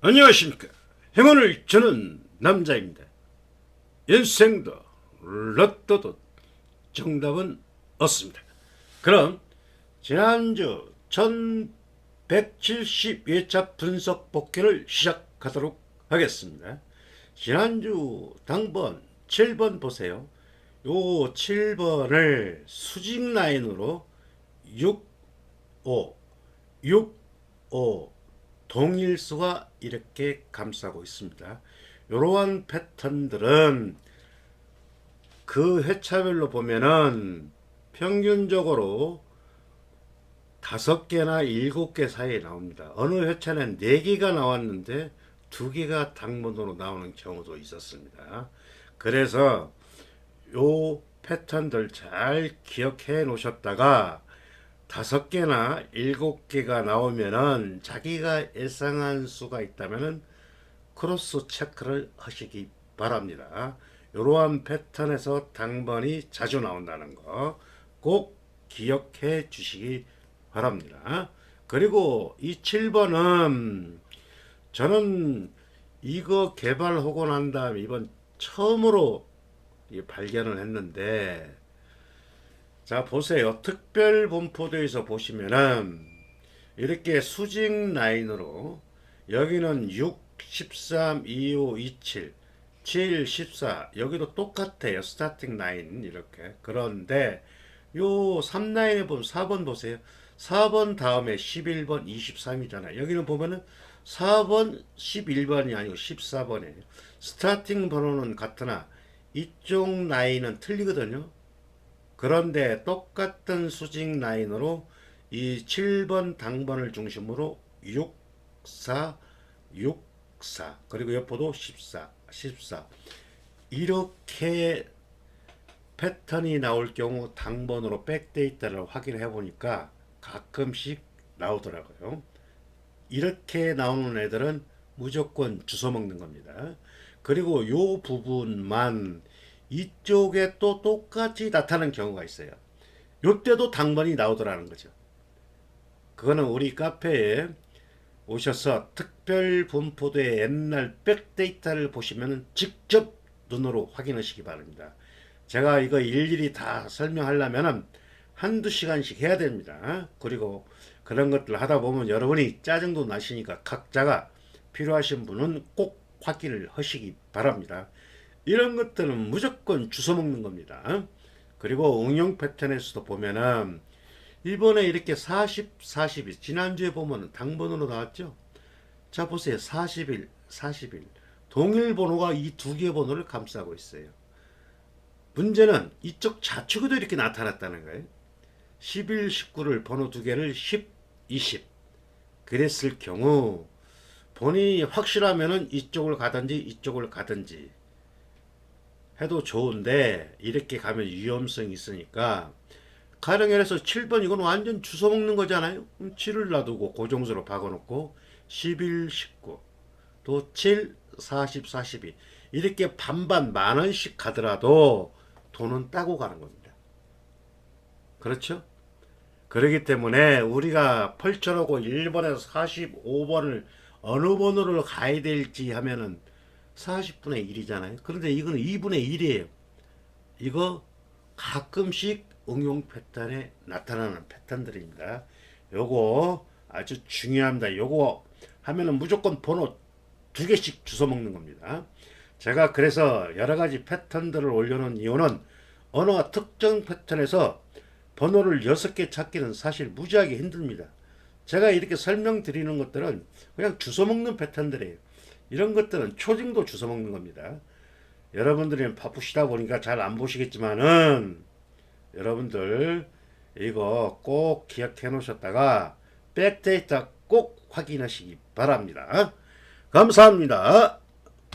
안녕하십니까. 행운을 저는 남자입니다. 인생도 로또도 정답은 없습니다. 그럼 지난주 1170회차 분석 복귀를 시작하도록 하겠습니다. 지난주 당번 7번 보세요. 요 7번을 수직 라인으로 6, 5, 6, 5 동일수가 이렇게 감싸고 있습니다. 이러한 패턴들은 그 회차별로 보면은 평균적으로 다섯 개나 일곱 개 사이에 나옵니다. 어느 회차는 네 개가 나왔는데 두 개가 당번으로 나오는 경우도 있었습니다. 그래서 요 패턴들 잘 기억해 놓으셨다가 다섯 개나 일곱 개가 나오면은 자기가 예상한 수가 있다면은 크로스 체크를 하시기 바랍니다. 이러한 패턴에서 당번이 자주 나온다는 거 꼭 기억해 주시기 바랍니다. 그리고 이 7번은 저는 이거 개발하고 난 다음에 이번 처음으로 이 발견을 했는데 자 보세요. 특별 분포도에서 보시면은 이렇게 수직 라인으로 여기는 6, 13, 25, 27, 7, 14 여기도 똑같아요. 스타팅 라인 이렇게. 그런데 요 3라인에 보면 4번 보세요. 4번 다음에 11번, 23이잖아요. 여기는 보면은 4번, 11번이 아니고 14번이에요. 스타팅 번호는 같으나 이쪽 라인은 틀리거든요. 그런데 똑같은 수직 라인으로 이 7번 당번을 중심으로 6, 4, 6, 4 그리고 옆으로도 14, 14 이렇게 패턴이 나올 경우 당번으로 백데이터를 확인해 보니까 가끔씩 나오더라고요. 이렇게 나오는 애들은 무조건 주워 먹는 겁니다. 그리고 요 부분만 이쪽에 또 똑같이 나타나는 경우가 있어요. 요때도 당번이 나오더라는 거죠. 그거는 우리 카페에 오셔서 특별 분포도의 옛날 백데이터를 보시면 직접 눈으로 확인하시기 바랍니다. 제가 이거 일일이 다 설명하려면 한두 시간씩 해야 됩니다. 그리고 그런 것들 하다 보면 여러분이 짜증도 나시니까 각자가 필요하신 분은 꼭 확인을 하시기 바랍니다. 이런 것들은 무조건 주워 먹는 겁니다. 그리고 응용 패턴에서도 보면은 이번에 이렇게 40, 40이 지난주에 보면은 당번으로 나왔죠. 자 보세요. 41, 41. 동일 번호가 이 두개 번호를 감싸고 있어요. 문제는 이쪽 좌측에도 이렇게 나타났다는 거예요. 11, 19를 번호 두 개를 10, 20. 그랬을 경우 본인이 확실하면은 이쪽을 가든지 이쪽을 가든지 해도 좋은데 이렇게 가면 위험성이 있으니까 가령해서 7번 이건 완전 주워 먹는 거잖아요. 7을 놔두고 고정수로 박아놓고 11, 19, 또 7, 40, 42 이렇게 반반 만 원씩 가더라도 돈은 따고 가는 겁니다. 그렇죠? 그렇기 때문에 우리가 펄쳐놓고 1번에서 45번을 어느 번호를 가야 될지 하면은 40분의 1이잖아요. 그런데 이거는 2분의 1이에요. 이거 가끔씩 응용 패턴에 나타나는 패턴들입니다. 요거 아주 중요합니다. 요거 하면은 무조건 번호 두 개씩 주워 먹는 겁니다. 제가 그래서 여러 가지 패턴들을 올려놓은 이유는 어느 특정 패턴에서 번호를 여섯 개 찾기는 사실 무지하게 힘듭니다. 제가 이렇게 설명드리는 것들은 그냥 주워 먹는 패턴들이에요. 이런 것들은 초딩도 주워 먹는 겁니다. 여러분들이 바쁘시다 보니까 잘 안 보시겠지만은 여러분들 이거 꼭 기억해 놓으셨다가 백데이터 꼭 확인하시기 바랍니다. 감사합니다.